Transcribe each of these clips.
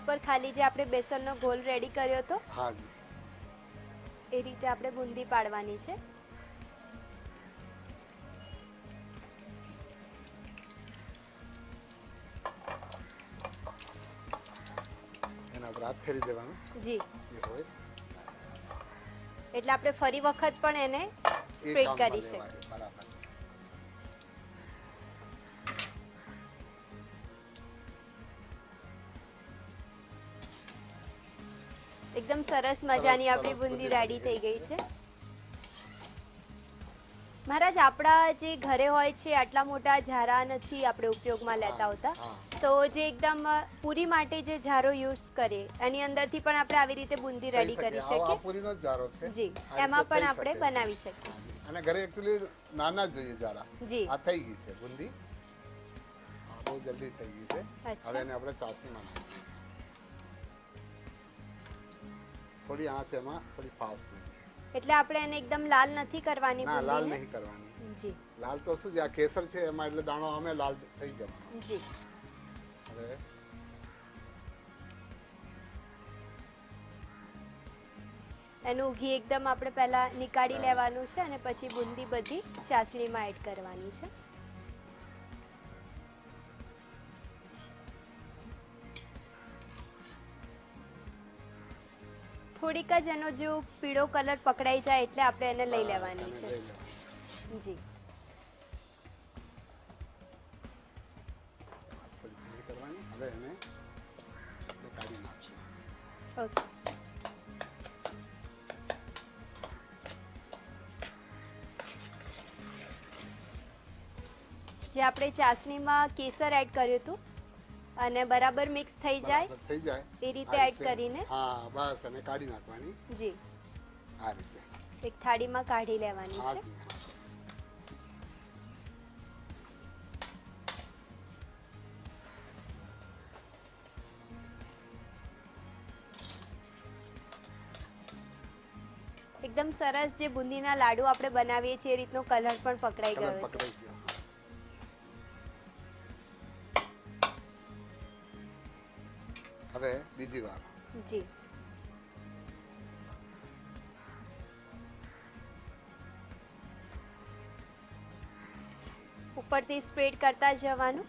ઉપર ખાલી જે આપણે બેસનનો ગોલ રેડી કર્યો હતો હા એ રીતે આપણે બુંદી પાડવાની છે. એના પર હાથ ફેરી દેવાનો. જી. જે હોય. એટલે આપણે ફરી વખત પણ એને સ્પ્રેડ કરી શકીએ. એકદમ સરસ મજાની આપણી બુંદી રેડી થઈ ગઈ છે. મહારાજ આપણા જે ઘરે હોય છે આટલા મોટા ઝારા નથી આપણે ઉપયોગમાં લેતા હોતા. તો જે એકદમ પૂરી માટે જે ઝારો યુઝ કરીએ એની અંદરથી પણ આપણે આવી રીતે બુંદી રેડી કરી શકીએ. પૂરીનો ઝારો છે. જી એમાં પણ આપણે બનાવી શકીએ. અને ઘરે એક્ચ્યુઅલી નાના જોઈએ ઝારા. જી. આ થઈ ગઈ છે બુંદી. બહુ જલ્દી થઈ ગઈ છે. હવે એને આપણે ચાસણીમાં નાખીએ. થોડી આંચ એમાં થોડી ફાસ્ટ જોઈએ એટલે આપણે એને એકદમ લાલ નથી કરવાની ના લાલ નહીં કરવાની. જી. લાલ તો શું છે આ કેસર છે એમાં એટલે દાણો અમે લાલ થઈ જવાનો જી. હવે એનું ઘી એકદમ આપણે પહેલા નીકાળી લેવાનું છે અને પછી બુંદી બધી ચાસણીમાં એડ કરવાની છે. થોડીક જ એનો જો પીળો કલર પકડાઈ જાય એટલે આપણે એને લઈ લેવાની છે. જી. હવે એને કાઢી ઓકે. જે આપણે ચાસણીમાં કેસર એડ કર્યું હતું અને બરાબર મિક્સ થઈ જાય? થઈ જાય. એ રીતે એડ કરીને? હા બસ અને કાઢી નાખવાની. જી. આ રીતે. એક થાળીમાં કાઢી લેવાની છે. એકદમ સરસ જે બુંદીના લાડુ આપણે બનાવીએ છીએ એ રીતનો કલર પણ પકડાઈ ગયો છે. હવે બીજી વાર. જી. ઉપરથી સ્પ્રેડ કરતા જવાનું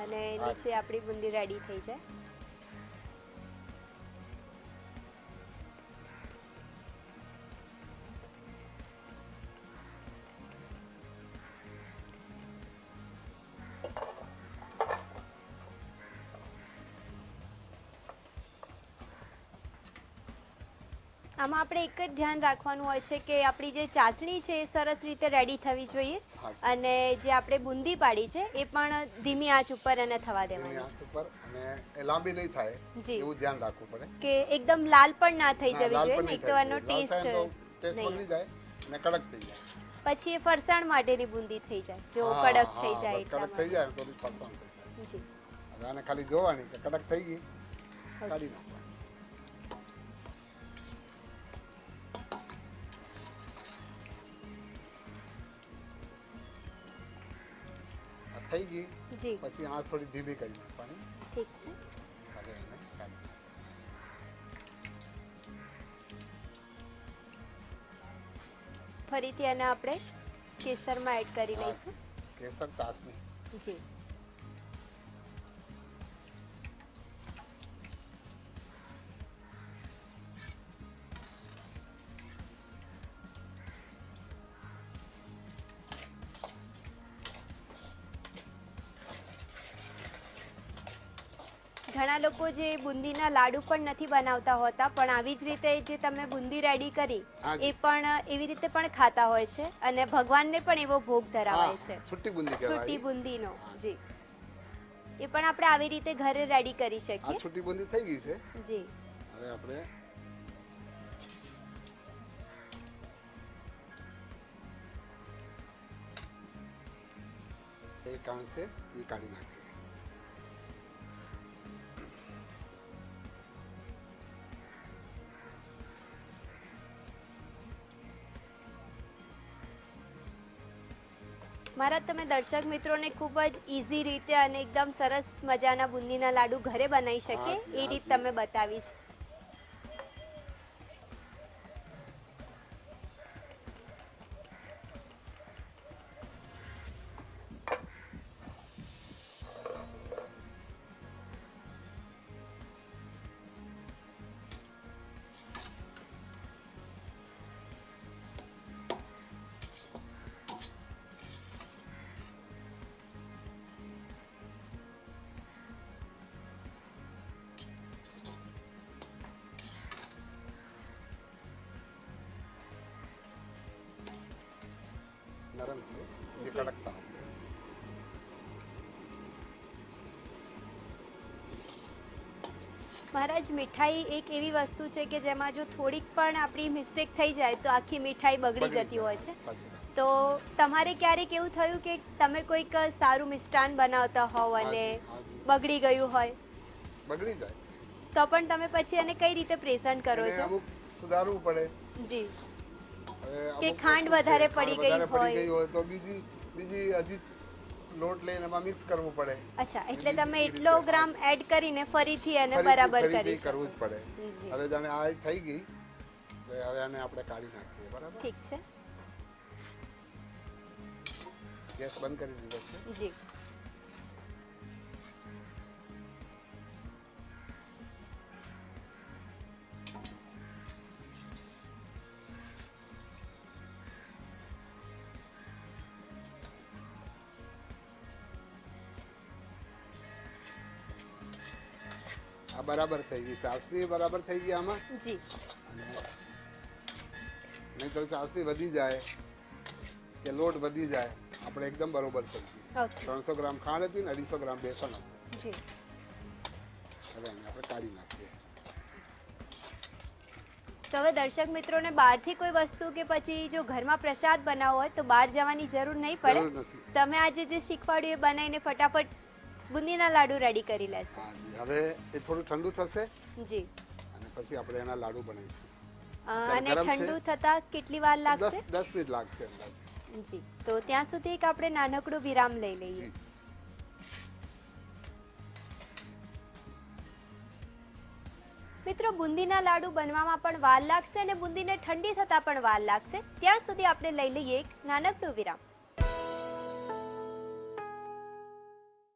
અને નીચે આપણી બુંદી રેડી થઈ જાય. આમાં આપણે એક જ ધ્યાન રાખવાનું હોય છે કે આપણી જે ચાસણી છે એ સરસ રીતે રેડી થવી જોઈએ. અને જે આપણે બુંદી પાડી છે એ પણ ધીમી આંચ ઉપર એને થવા દેવાની આંચ ઉપર અને એ લાંબી નહીં થાય જી. એવું ધ્યાન રાખવું પડે. કે એકદમ લાલ પણ ના થઈ જવી જોઈએ નહીં તો એનો ટેસ્ટ નહીં. જાય અને કડક થઈ જાય. પછી એ ફરસાણ માટેની બુંદી થઈ જાય જો કડક થઈ જાય કડક થઈ જાય તો ફરસાણ થઈ જાય. જી. આને ખાલી જોવાની કે કડક થઈ ગઈ કાઢી નાખવાની થઈ ગઈ. જી. પછી આ થોડી ધીમી કરી નાખવાની. ઠીક છે. હવે એને કાઢી ફરીથી એને આપણે કેસરમાં એડ કરી લઈશું. કેસર ચાસણી જી. ઘણા લોકો જે બુંદીના લાડુ પણ નથી બનાવતા હોતા પણ આવી જ રીતે જે તમે બુંદી રેડી કરી એ પણ એવી રીતે પણ ખાતા હોય છે અને ભગવાનને પણ એવો ભોગ ધરાવે છે. છૂટી બુંદી છૂટી બુંદીનો જી. એ પણ આપણે આવી રીતે ઘરે રેડી કરી આ શકીએ છૂટી બુંદી થઈ ગઈ છે? જી. હવે આપણે એ કાણ છે એ કાઢી નાખીએ. મારા તમે દર્શક મિત્રોને ખૂબ જ ઇઝી રીતે અને એકદમ સરસ મજાના બુંદીના લાડુ ઘરે બનાવી શકે એ રીત તમે બતાવી છે. છે જે કડકતા હતી મહારાજ મીઠાઈ એક એવી વસ્તુ છે કે જેમાં જો થોડીક પણ આપણી મિસ્ટેક થઈ જાય તો આખી મીઠાઈ બગડી જતી હોય છે. તો તમારે ક્યારેક એવું થયું કે તમે કોઈક સારું મિષ્ટાન બનાવતા હોવ અને. બગડી ગયું હોય? બગડી જાય. તો પણ તમે પછી એને કઈ રીતે પ્રેઝન્ટ કરો છો? અમુક સુધારવું પડે. જી. કે ખાંડ વધારે પડી ગઈ પડી હોય. તો બીજી બીજી હજી લોટ લઈને એમાં મિક્સ કરવું પડે. અચ્છા એટલે તમે એટલો ગ્રામ એડ કરીને ફરીથી એને બરાબર કરી કરવું જ પડે. હવે જાણે આ થઈ ગઈ એટલે હવે આને આપણે કાઢી નાખીએ બરાબર? ઠીક છે. ગેસ બંધ કરી દીધો છે. જી. આ બરાબર થઈ ગઈ. ચાસણી બરાબર થઈ ગઈ આમાં? જી. અને નહીંતર ચાસણી વધી જાય કે લોટ વધી જાય આપણે એકદમ બરોબર થઈ ગઈ ત્રણસો ગ્રામ ખાંડ હતી ને અઢીસો ગ્રામ બેસન હતું. હવે એને આપણે કાઢી નાખીએ. તો હવે દર્શક મિત્રોને બહારથી કોઈ વસ્તુ કે પછી જો ઘરમાં પ્રસાદ બનાવવો હોય તો બહાર જવાની જરૂર નહીં પડે. તમે આજે જે શીખવાડ્યું એ બનાવીને ફટાફટ બુંદીના લાડુ રેડી કરી લેશો. હવે એ થોડું ઠંડુ થશે જી. અને પછી આપણે એના લાડુ બનાવીશું. અને ઠંડુ થતા કેટલી વાર લાગશે? 10 મિનિટ લાગશે અંદાજે. જી તો ત્યાં સુધી એક આપણે નાનકડું વિરામ લઈ લઈએ. મિત્રો બુંદીના લાડુ બનવામાં પણ વાર લાગશે અને બુંદીને ઠંડી થતાં પણ વાર લાગશે. ત્યાં સુધી આપણે લઈ લઈએ એક નાનકડું વિરામ.